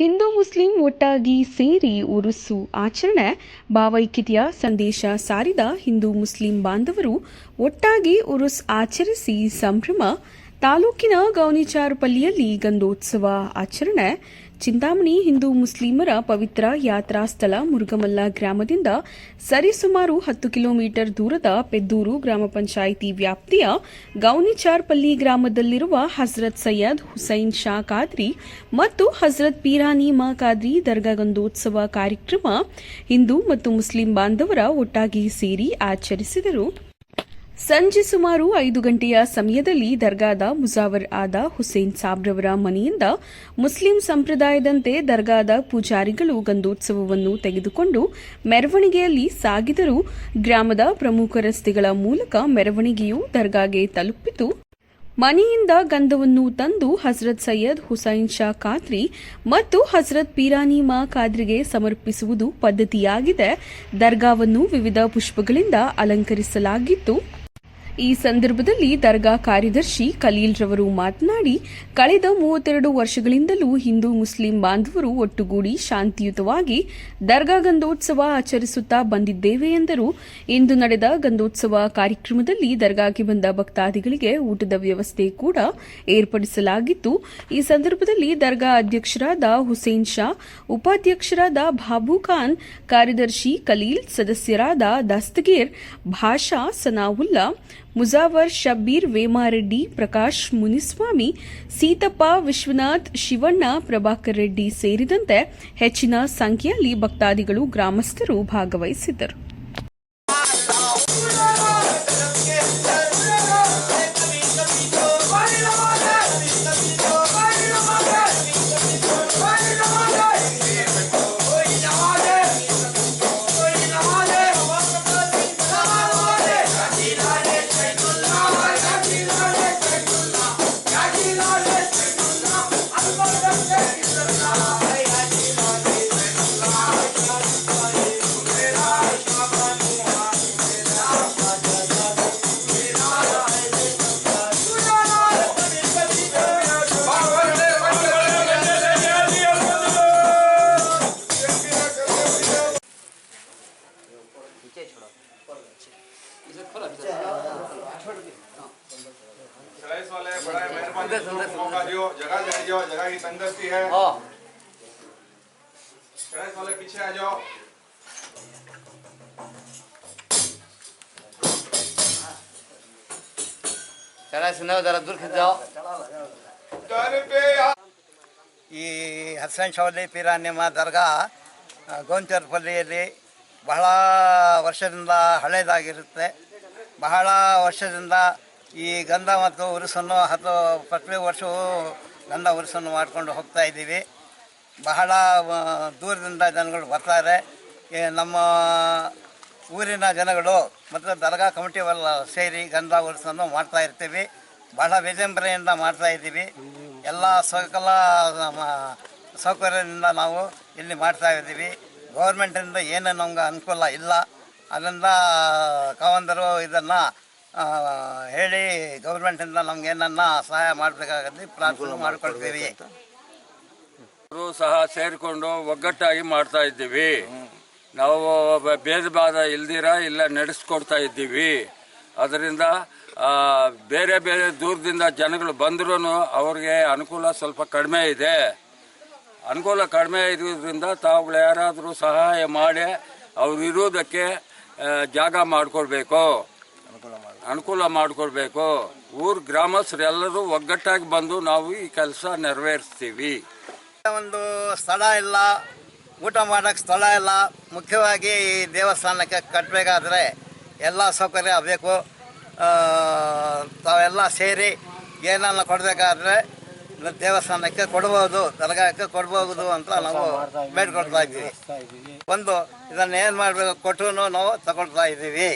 Hindu Muslim ಒಟ್ಟಾಗಿ ಸೇರಿ ಉರುಸು ಆಚರಣೆ. ಭಾವೈಕ್ಯತೆಯ ಸಂದೇಶ ಸಾರಿದ ಹಿಂದೂ ಮುಸ್ಲಿಂ ಬಾಂಧವರು ಒಟ್ಟಾಗಿ ಉರುಸ್ ಆಚರಿಸಿ ಸಂಭ್ರಮ ತಾಲೂಕಿನ ಗೌನಿಚಾರುಪಲ್ಲಿಯಲ್ಲಿ ಗಂಧೋತ್ಸವ ಆಚರಣೆ. ಚಿಂತಾಮಣಿ ಹಿಂದೂ ಮುಸ್ಲಿಮರ ಪವಿತ್ರ ಯಾತ್ರಾ ಸ್ಥಳ ಮುರುಗಮಲ್ಲ ಗ್ರಾಮದಿಂದ ಸರಿಸುಮಾರು ಹತ್ತು ಕಿಲೋಮೀಟರ್ ದೂರದ ಪೆದ್ದೂರು ಗ್ರಾಮ ಪಂಚಾಯಿತಿ ವ್ಯಾಪ್ತಿಯ ಗೌನಿಚಾರ್ಪಲ್ಲಿ ಗ್ರಾಮದಲ್ಲಿರುವ ಹಜರತ್ ಸೈಯದ್ ಹುಸೈನ್ ಶಾ ಖಾದ್ರಿ ಮತ್ತು ಹಜರತ್ ಪೀರಾನಿ ಮಾ ಖಾದ್ರಿ ದರ್ಗಾ ಗಂಧೋತ್ಸವ ಕಾರ್ಯಕ್ರಮ ಹಿಂದೂ ಮತ್ತು ಮುಸ್ಲಿಂ ಬಾಂಧವರ ಒಟ್ಟಾಗಿ ಸೇರಿ ಆಚರಿಸಿದರು. ಸಂಜೆ ಸುಮಾರು ಐದು ಗಂಟೆಯ ಸಮಯದಲ್ಲಿ ದರ್ಗಾದ ಮುಜಾವರ್ ಆದ ಹುಸೇನ್ ಸಾಬ್ರವರ ಮನೆಯಿಂದ ಮುಸ್ಲಿಂ ಸಂಪ್ರದಾಯದಂತೆ ದರ್ಗಾದ ಪೂಜಾರಿಗಳು ಗಂಧೋತ್ಸವವನ್ನು ತೆಗೆದುಕೊಂಡು ಮೆರವಣಿಗೆಯಲ್ಲಿ ಸಾಗಿದರು ಗ್ರಾಮದ ಪ್ರಮುಖ ರಸ್ತೆಗಳ ಮೂಲಕ ಮೆರವಣಿಗೆಯು ದರ್ಗಾಗೆ ತಲುಪಿತು. ಮನೆಯಿಂದ ಗಂಧವನ್ನು ತಂದು ಹಜರತ್ ಸೈಯದ್ ಹುಸೈನ್ ಶಾ ಖಾದ್ರಿ ಮತ್ತು ಹಜರತ್ ಪಿರಾನಿ ಮಾ ಖಾದ್ರಿಗೆ ಸಮರ್ಪಿಸುವುದು ಪದ್ಧತಿಯಾಗಿದೆ. ದರ್ಗಾವನ್ನು ವಿವಿಧ ಪುಷ್ಪಗಳಿಂದ ಅಲಂಕರಿಸಲಾಗಿತ್ತು. ಈ ಸಂದರ್ಭದಲ್ಲಿ ದರ್ಗಾ ಕಾರ್ಯದರ್ಶಿ ಖಲೀಲ್ ರವರು ಮಾತನಾಡಿ, ಕಳೆದ ಮೂವತ್ತೆರಡು ವರ್ಷಗಳಿಂದಲೂ ಹಿಂದೂ ಮುಸ್ಲಿಂ ಬಾಂಧವರು ಒಟ್ಟುಗೂಡಿ ಶಾಂತಿಯುತವಾಗಿ ದರ್ಗಾ ಗಂಧೋತ್ಸವ ಆಚರಿಸುತ್ತಾ ಬಂದಿದ್ದೇವೆ ಎಂದರು. ಇಂದು ನಡೆದ ಗಂಧೋತ್ಸವ ಕಾರ್ಯಕ್ರಮದಲ್ಲಿ ದರ್ಗಾಗೆ ಬಂದ ಭಕ್ತಾದಿಗಳಿಗೆ ಊಟದ ವ್ಯವಸ್ಥೆ ಕೂಡ ಏರ್ಪಡಿಸಲಾಗಿತ್ತು. ಈ ಸಂದರ್ಭದಲ್ಲಿ ದರ್ಗಾ ಅಧ್ಯಕ್ಷರಾದ ಹುಸೇನ್ ಶಾ, ಉಪಾಧ್ಯಕ್ಷರಾದ ಬಾಬು ಖಾನ್, ಕಾರ್ಯದರ್ಶಿ ಖಲೀಲ್, ಸದಸ್ಯರಾದ ದಸ್ತಗೀರ್, ಭಾಷಾ ಸನಾವುಲ್ಲಾ ಮುಜಾವರ್ ಶಬ್ಬೀರ್ ವೇಮಾರೆಡ್ಡಿ, ಪ್ರಕಾಶ್ ಮುನಿಸ್ವಾಮಿ, ಸೀತಪ್ಪ ವಿಶ್ವನಾಥ್, ಶಿವಣ್ಣ, ಪ್ರಭಾಕರ್ ರೆಡ್ಡಿ ಸೇರಿದಂತೆ ಹೆಚ್ಚಿನ ಸಂಖ್ಯೆಯಲ್ಲಿ ಭಕ್ತಾದಿಗಳು ಗ್ರಾಮಸ್ಥರು ಭಾಗವಹಿಸಿದ್ದರು. वाले बड़ा मेहरबानी से मौका दियो जगह दे दियो जगह की तंगदस्ती है पुलिस वाले पीछे आ जाओ चला सुनाओ जरा दूर खिंच जाओ दर पे आ- ಈ ಹಸನ್ ಶೌಲಿ ಪಿರಾನ್ಯಮ ದರ್ಗಾ ಗೋಂಚರ್ಪಲ್ಲಿಯಲ್ಲಿ ಬಹಳ ವರ್ಷದಿಂದ ಹಳೇದಾಗಿರುತ್ತೆ. ಬಹಳ ವರ್ಷದಿಂದ ಈ ಗಂಧ ಮತ್ತು ಉರುಸನ್ನು ಹತ್ತು ಪ್ರತಿ ವರ್ಷವೂ ಗಂಧ ಉರುಸನ್ನು ಮಾಡ್ಕೊಂಡು ಹೋಗ್ತಾ ಇದ್ದೀವಿ. ಬಹಳ ದೂರದಿಂದ ಜನಗಳು ಬರ್ತಾರೆ. ನಮ್ಮ ಊರಿನ ಜನಗಳು ಮತ್ತು ದರ್ಗಾ ಕಮಿಟಿಯವೆಲ್ಲ ಸೇರಿ ಗಂಧ ಉರುಸನ್ನು ಮಾಡ್ತಾ ಇರ್ತೀವಿ. ಬಹಳ ವಿಜೃಂಭಣೆಯಿಂದ ಮಾಡ್ತಾ ಇದ್ದೀವಿ. ಎಲ್ಲ ಸಕಲ ನಮ್ಮ ಸೌಕರ್ಯದಿಂದ ನಾವು ಇಲ್ಲಿ ಮಾಡ್ತಾ ಇದ್ದೀವಿ. ಗೌರ್ಮೆಂಟಿಂದ ಏನು ನಮ್ಗೆ ಅನುಕೂಲ ಇಲ್ಲ. ಅದರಿಂದ ಕಾವಂದರು ಇದನ್ನು ಹೇಳಿ ಗೌರ್ಮೆಂಟಿಂದ ನಮ್ಗೆ ಏನನ್ನ ಸಹಾಯ ಮಾಡಬೇಕಾಗತ್ತೆ ಪ್ರಾರ್ಥನೆ ಮಾಡ್ಕೊಳ್ತೀವಿ. ಅವರು ಸಹ ಸೇರಿಕೊಂಡು ಒಗ್ಗಟ್ಟಾಗಿ ಮಾಡ್ತಾ ಇದ್ದೀವಿ. ನಾವು ಭೇದ ಭಾದ ಇಲ್ದಿರ ಇಲ್ಲ ನಡೆಸ್ಕೊಡ್ತಾ ಇದ್ದೀವಿ. ಅದರಿಂದ ಆ, ಬೇರೆ ಬೇರೆ ದೂರದಿಂದ ಜನಗಳು ಬಂದ್ರೂ ಅವ್ರಿಗೆ ಅನುಕೂಲ ಸ್ವಲ್ಪ ಕಡಿಮೆ ಇದೆ. ಅನುಕೂಲ ಕಡಿಮೆ ಇರೋದ್ರಿಂದ ತಾವುಗಳು ಯಾರಾದರೂ ಸಹಾಯ ಮಾಡಿ ಅವ್ರು ಇರೋದಕ್ಕೆ ಜಾಗ ಮಾಡಿಕೊಡ್ಬೇಕು ಅನುಕೂಲ ಮಾಡಿಕೊಡ್ಬೇಕು ಊರ್ ಗ್ರಾಮಸ್ಥರೆಲ್ಲರೂ ಒಗ್ಗಟ್ಟಾಗಿ ಬಂದು ನಾವು ಈ ಕೆಲಸ ನೆರವೇರಿಸ್ತೀವಿ. ಒಂದು ಸ್ಥಳ ಇಲ್ಲ. ಊಟ ಮಾಡೋಕ್ಕೆ ಸ್ಥಳ ಇಲ್ಲ. ಮುಖ್ಯವಾಗಿ ಈ ದೇವಸ್ಥಾನಕ್ಕೆ ಕಟ್ಟಬೇಕಾದ್ರೆ ಎಲ್ಲ ಸೌಕರ್ಯ ಬೇಕು. ತಾವೆಲ್ಲ ಸೇರಿ ಏನನ್ನ ಕೊಡಬೇಕಾದ್ರೆ ದೇವಸ್ಥಾನಕ್ಕೆ ಕೊಡಬಹುದು ದರ್ಗಾಕ್ಕೆ ಕೊಡಬಹುದು ಅಂತ ನಾವು ಬೇಡ್ಕೊಡ್ತಾ ಇದ್ದೀವಿ. ಒಂದು ಇದನ್ನ ಏನು ಮಾಡಬೇಕು ಕೊಟ್ಟು ನಾವು ತಗೊಳ್ತಾ ಇದ್ದೀವಿ.